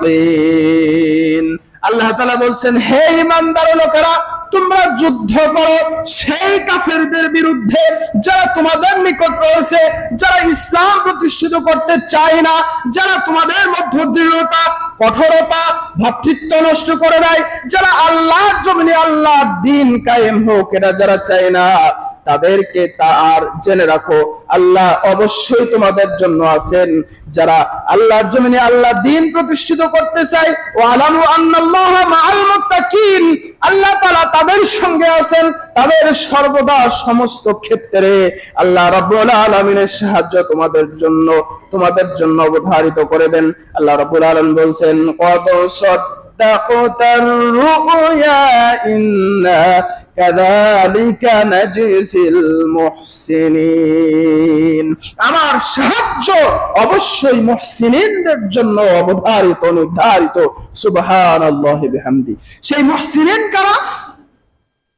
মুত্তাকিন আল্লাহ তালা বলছেন, হে ইমানদার লোকেরা, তোমরা যুদ্ধ করো সেই কাফেরদের বিরুদ্ধে যারা তোমাদের নিকট রয়েছে, যারা ইসলাম প্রতিষ্ঠিত করতে চায় না, যারা তোমাদের মধ্যে দৃঢ়তা, কঠোরতা, ভাতৃত্ব নষ্ট করে দেয় যারা আল্লাহ জমিনে আল্লাহ দিন কায়েম হোক এরা যারা চায় না তাদেরকে তার জেনে রাখো। আল্লাহ অবশ্যই তোমাদের জন্য আছেন। যারা আল্লাহর জমিনে আল্লাহ দিন প্রতিষ্ঠিত করতে চায় ও আলামু আন্নাল্লাহ আল্লাহ তাআলা তাদের সঙ্গে আছেন, তাদের সর্বদা সমস্ত ক্ষেত্রে। আল্লাহ রাব্বুল আলামিনের সাহায্য তোমাদের জন্য তোমাদের জন্য অবধারিত করে দেন। আল্লাহ রাব্বুল আলামিন বলছেন কত সাদ্দাকতার রুয়া ইন্না আমার সাহায্য অবশ্যই মুহসিনিনদের জন্য অবধারিত, নির্ধারিত। সুবহানাল্লাহি বিহামদি। সেই মুহসিনিন কারা?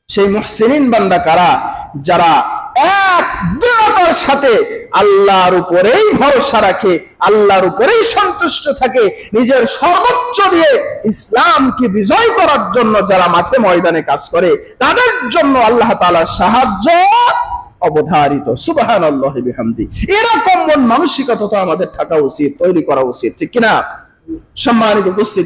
সেই মুহসিনিন বান্দা কারা? যারা এক দৃঢ়তার সাথে আল্লাহর উপরেই ভরসা রাখে, আল্লাহর উপরেই সন্তুষ্ট থাকে, নিজের সর্বোচ্চ দিয়ে ইসলামকে বিজয় করার জন্য যারা মাঠে ময়দানে কাজ করে, তাদের জন্য আল্লাহ তাআলার সাহায্য অবধারিত। সুবাহান আল্লাহ বিহামদি। এরকম মন মানসিকতা তো আমাদের থাকা উচিত, তৈরি করা উচিত, ঠিক কিনা? সম্মানিত উপস্থিত